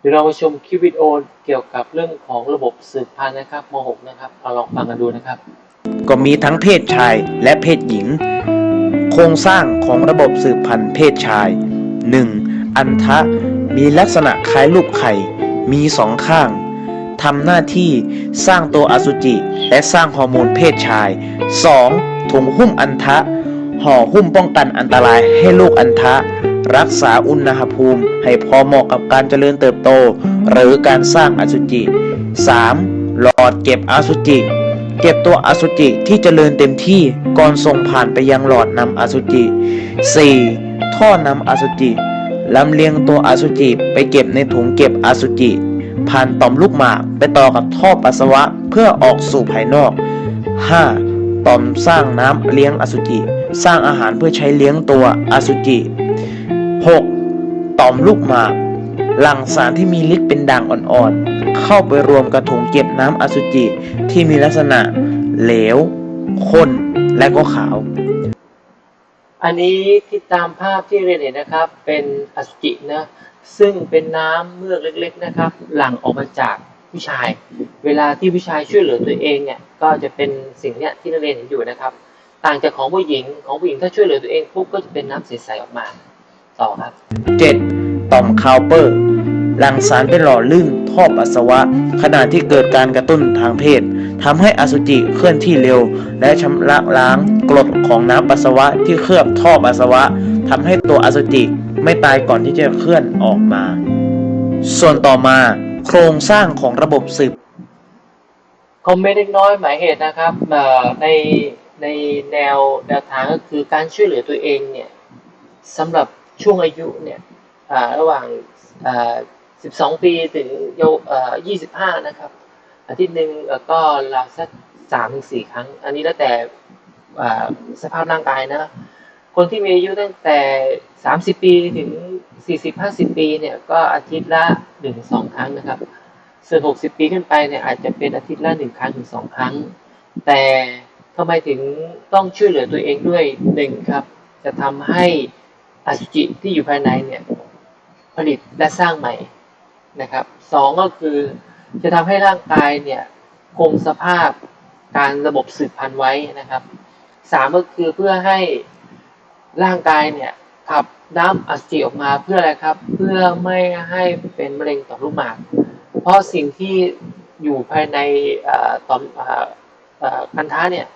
เดี๋ยวเรามาชมคลิปวิดีโอเกี่ยวกับเรื่องของระบบสืบพันธุ์นะครับม .6 นะครับเราลองฟังกันดูนะครับ ก็มีทั้งเพศชายและเพศหญิง โครงสร้างของระบบสืบพันธุ์เพศชาย 1. อันทะมีลักษณะคล้ายรูปไข่ มีสองข้างทำหน้าที่สร้างตัวอสุจิและสร้างฮอร์โมนเพศชาย 2. ถุงหุ้มอันทะห่อหุ้มป้องกันอันตรายให้ลูกอันทะ รักษาอุณหภูมิ ให้พอเหมาะกับการเจริญเติบโต หรือการสร้างอสุจิ 3. หลอดเก็บอสุจิ เก็บตัวอสุจิที่เจริญเต็มที่ก่อนส่งผ่านไปยังหลอดนำอสุจิ 4. ท่อนำอสุจิลำเลียงตัวอสุจิไปเก็บในถุงเก็บอสุจิ ผ่านต่อมลูกหมากไปต่อกับท่อปัสสาวะเพื่อออกสู่ภายนอก 5. ต่อมสร้างน้ำเลี้ยงอสุจิ สร้างอาหารเพื่อใช้เลี้ยงตัวอสุจิ 6. ต่อมลูกหมากหลั่งสารที่มีฤทธิ์เป็นด่างอ่อนๆ เข้าไปรวมกับถุงเก็บน้ำอสุจิที่มีลักษณะเหลวข้นและก็ขาว อันนี้ที่ตามภาพที่เรียนเห็นนะครับ เป็นอสุจินะซึ่งเป็นน้ำเมือกเล็ก ๆนะครับ หลั่งออกมาจากผู้ชาย เวลาที่ผู้ชายช่วยเหลือตัวเองเนี่ยก็จะเป็นสิ่งเนี้ยที่นักเรียนเห็นอยู่นะครับ ต่างจากของผู้หญิงของผู้หญิงถ้าช่วยเหลือตัวเองปุ๊บก็จะเป็นน้ำใสๆออกมา ต่อครับ 7. ต่อมคาวเปอร์หลั่งสารเป็นหล่อลื่นท่อปัสสาวะ ขณะที่เกิดการกระตุ้นทางเพศทำให้อสุจิเคลื่อนที่เร็ว และชำระล้างกรดของน้ำปัสสาวะที่เคลือบท่อปัสสาวะทำให้ตัวอสุจิไม่ตายก่อนที่จะเคลื่อนออกมา ส่วนต่อมาโครงสร้างของระบบสืบคอมเมนต์เล็กน้อยหมายเหตุนะครับในในแนวแนวทางก็คือการช่วยเหลือตัวเองเนี่ยสำหรับ ช่วงอายุเนี่ยระหว่าง 12 ปีถึง25 นะครับ อาทิตย์หนึ่งก็ราวสัก3ถึง4ครั้ง อันนี้แล้วแต่สภาพร่างกายนะ คนที่มีอายุตั้งแต่ 30 ปีถึง 40-50 ปีเนี่ยก็อาทิตย์ละ 1-2 ครั้งนะครับ ส่วน 60 ปีขึ้นไปเนี่ยอาจจะเป็นอาทิตย์ละ 1 ครั้งถึง 2 ครั้ง แต่ทำไมถึงต้องช่วยเหลือตัวเองด้วยหนึ่งครับ จะทำให้ อสุจิที่อยู่ภายในเนี่ยผลิตและสร้างใหม่นะครับสองก็คือจะทำให้ร่างกายเนี่ยคงสภาพการระบบสืบพันธุ์ไว้นะครับสามก็คือเพื่อให้ร่างกายเนี่ยขับน้ำอสุจิออกมาเพื่ออะไรครับ เพื่อไม่ให้เป็นมะเร็งต่อมลูกหมาก เพราะสิ่งที่อยู่ภายในต่อมเอ่อเอ่อคันท้าเนี่ย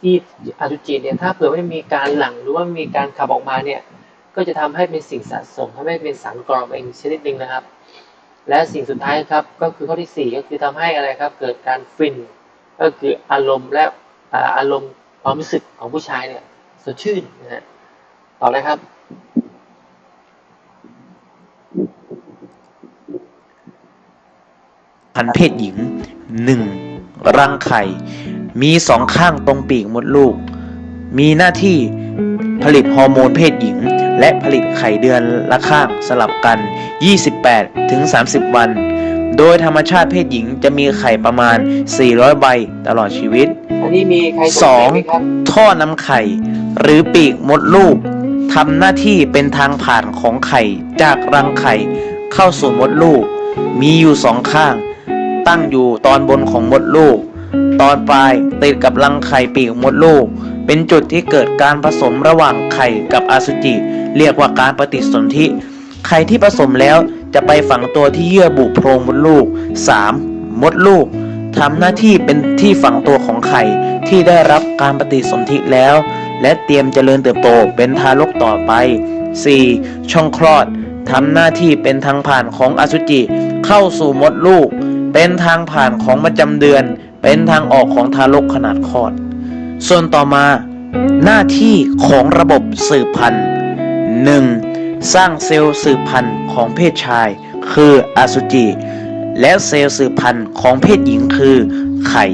ที่อสุจิเนี่ยถ้าเผื่อไม่มีการหลั่งหรือว่ามีการขับออกมาเนี่ย ก็จะทำให้เป็นสิ่งสะสมทำให้เป็นสารกรอบเองชนิดหนึ่งนะครับ และสิ่งสุดท้ายครับก็คือข้อที่สี่ก็คือทำให้อะไรครับ เกิดการฟิน ก็คืออารมณ์และอารมณ์ความรู้สึกของผู้ชายเนี่ยสดชื่นนะฮะต่อเลยครับ พันธุ์เพศหญิง 1. รังไข่ มีสองข้างตรงปีกมดลูก มีหน้าที่ผลิตฮอร์โมนเพศหญิง และผลิตไข่เดือนละข้างสลับกัน 28 ถึง 30 วัน โดยธรรมชาติเพศหญิงจะมีไข่ประมาณ 400 ใบตลอดชีวิต อันนี้มีใครสสงอสังยไหมครับท่อนำไข่ หรือปีกมดลูกทำหน้าที่เป็นทางผ่านของไข่จากรังไข่เข้าสู่มดลูก มีอยู่สองข้าง ตั้งอยู่ตอนบนของมดลูก ตอนปลายติดกับรังไข่ปีกมดลูก เป็นจุดที่เกิดการผสมระหว่างไข่กับอสุจิ เรียกว่าการปฏิสนธิ ไข่ที่ผสมแล้วจะไปฝังตัวที่เยื่อบุโพรงมดลูก 3. มดลูกทำหน้าที่เป็นที่ฝังตัวของไข่ที่ได้รับการปฏิสนธิแล้ว และเตรียมเจริญเติบโตเป็นทารกต่อไป 4. ช่องคลอดทำหน้าที่เป็นทางผ่านของอสุจิ เข้าสู่มดลูก เป็นทางผ่านของประจำเดือน เป็นทางออกของทารกขนาดคลอด ส่วนต่อมาหน้าที่ของระบบสืบพันธุ์ 1. สร้างเซลล์สืบพันธุ์ของเพศชาย คืออสุจิ และเซลล์สืบพันธุ์ของเพศหญิงคือไข่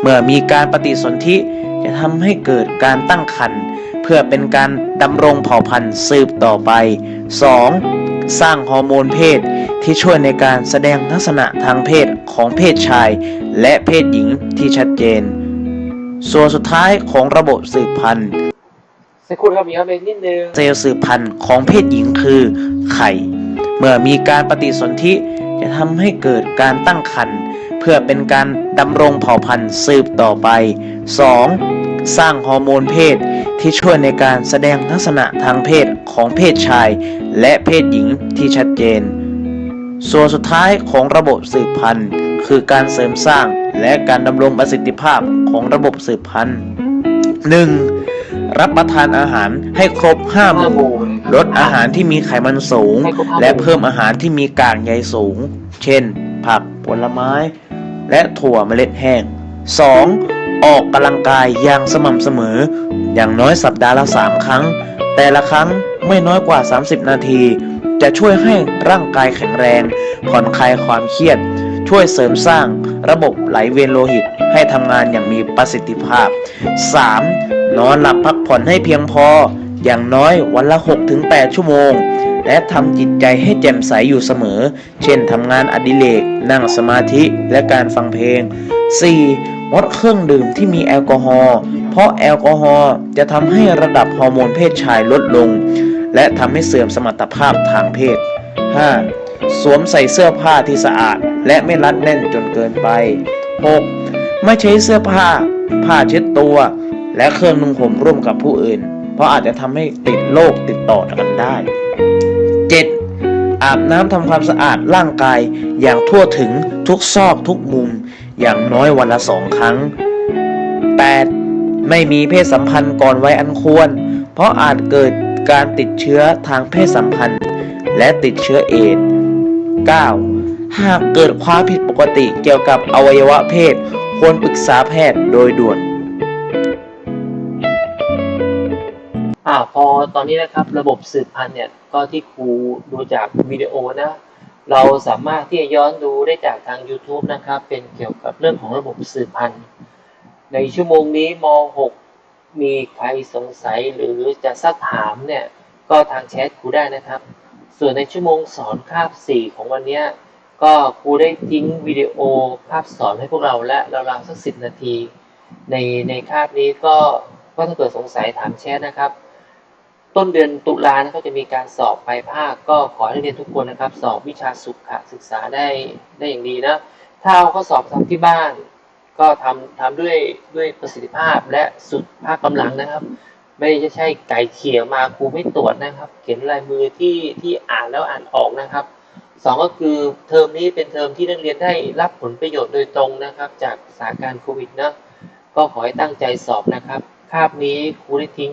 เมื่อมีการปฏิสนธิจะทำให้เกิดการตั้งครรภ์เพื่อเป็นการดำรงเผ่าพันธุ์สืบต่อไป 2. สร้างฮอร์โมนเพศที่ช่วยในการแสดงลักษณะทางเพศของเพศชาย และเพศหญิงที่ชัดเจน ส่วนสุดท้ายของระบบสืบพันธุ์สักครู่ครับมีครับอีกนิดนึงเซลล์สืบพันธุ์ของเพศหญิงคือไข่ เมื่อมีการปฏิสนธิจะทำให้เกิดการตั้งครรภ์เพื่อเป็นการดำรงเผ่าพันธุ์สืบต่อไป 2. สร้างฮอร์โมนเพศที่ช่วยในการแสดงลักษณะทางเพศของเพศชาย และเพศหญิงที่ชัดเจน ส่วนสุดท้ายของระบบสืบพันธุ์ คือการเสริมสร้างและการดำรงประสิทธิภาพของระบบสืบพันธุ์ 1. รับประทานอาหารให้ครบ5หห้ามู่ลดอาหารที่มีไขมันสูง และเพิ่มอาหารที่มีกากใยสูง เช่น ผักผลไม้ และถั่วเมล็ดแห้ง 2. ออกกำลังกายอย่างสม่ำเสมอ อย่างน้อยสัปดาห์ละ 3 ครั้ง แต่ละครั้งไม่น้อยกว่า 30 นาที จะช่วยให้ร่างกายแข็งแรง ผ่อนคลายความเครียด ช่วยเสริมสร้างระบบไหลเวียนโลหิตให้ทำงานอย่างมีประสิทธิภาพ 3. นอนหลับพักผ่อนให้เพียงพอ อย่างน้อยวันละ 6-8 ชั่วโมง และทำจิตใจให้แจ่มใสอยู่เสมอ เช่นทำงานอดิเรก นั่งสมาธิและการฟังเพลง 4. งดเครื่องดื่มที่มีแอลกอฮอล์เพราะแอลกอฮอล์จะทำให้ระดับฮอร์โมนเพศชายลดลง และทำให้เสื่อมสมรรถภาพทางเพศ 5. สวมใส่เสื้อผ้าที่สะอาด และไม่รัดแน่นจนเกินไป 6. ไม่ใช้เสื้อผ้า ผ้าเช็ดตัว และเครื่องนุ่งห่มร่วมกับผู้อื่น เพราะอาจจะทำให้ติดโรคติดต่อกันได้ 7. อาบน้ำทำความสะอาดร่างกายอย่างทั่วถึงทุกซอกทุกมุม อย่างน้อยวันละสองครั้ง 8. ไม่มีเพศสัมพันธ์ก่อนวัยอันควร เพราะอาจเกิดการติดเชื้อทางเพศสัมพันธ์ และติดเชื้อเอดส์ 9. หากเกิดความผิดปกติเกี่ยวกับอวัยวะเพศ ควรปรึกษาแพทย์โดยด่วน อ่าพอตอนนี้นะครับระบบสืบพันธุ์เนี่ยก็ที่ครูดูจากวิดีโอนะ เราสามารถที่จะย้อนดูได้จากทาง YouTube นะครับ เป็นเกี่ยวกับเรื่องของระบบสืบพันธุ์ ในชั่วโมงนี้ม .6 มีใครสงสัยหรือจะซักถามเนี่ย ก็ทางแชทครูได้นะครับ ส่วนในชั่วโมงสอนคาบ 4 ของวันนี้ ก็ครูได้ทิ้งวิดีโอภาพสอนให้พวกเราและราวๆสัก10นาที ในในคาบนี้ก็ก็ถ้าเกิดสงสัยถามแชทนะครับ ต้นเดือนตุลานะก็จะมีการสอบปลายภาค ก็ขอให้นักเรียนทุกคนนะครับ สอบวิชาสุขศึกษาได้ได้อย่างดีนะ ถ้าเอาข้อสอบทำที่บ้าน ก็ทำทำด้วยด้วยประสิทธิภาพและสุดภาคกำลังนะครับ ไม่ใช่ใช่ไก่เขี่ยมาครูไม่ตรวจนะครับ เขียนลายมือที่ที่อ่านแล้วอ่านออกนะครับ สองก็คือเทอมนี้เป็นเทอมที่นักเรียนได้รับผลประโยชน์โดยตรงนะครับ จากสถานการณ์โควิดนะก็ขอให้ตั้งใจสอบนะครับ คาบนี้ครูได้ทิ้ง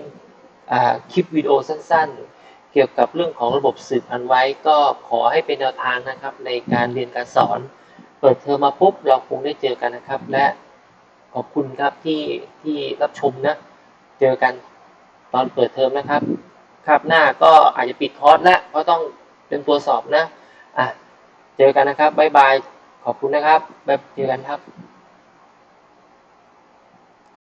คลิปวิดีโอสั้นๆ เกี่ยวกับเรื่องของระบบสืบพันธุ์ไว้ ก็ขอให้เป็นแนวทางนะครับ ในการเรียนการสอน เปิดเทอมมาปุ๊บเราคงได้เจอกันนะครับ และขอบคุณครับที่ที่รับชมนะเจอกันตอนเปิดเทอมนะครับคาบหน้าก็อาจจะปิดคอร์สแล้วเพราะต้องเป็นตัวสอบนะ อะเจอกันนะครับบ๊ายบายขอบคุณนะครับแบบเจอกันครับ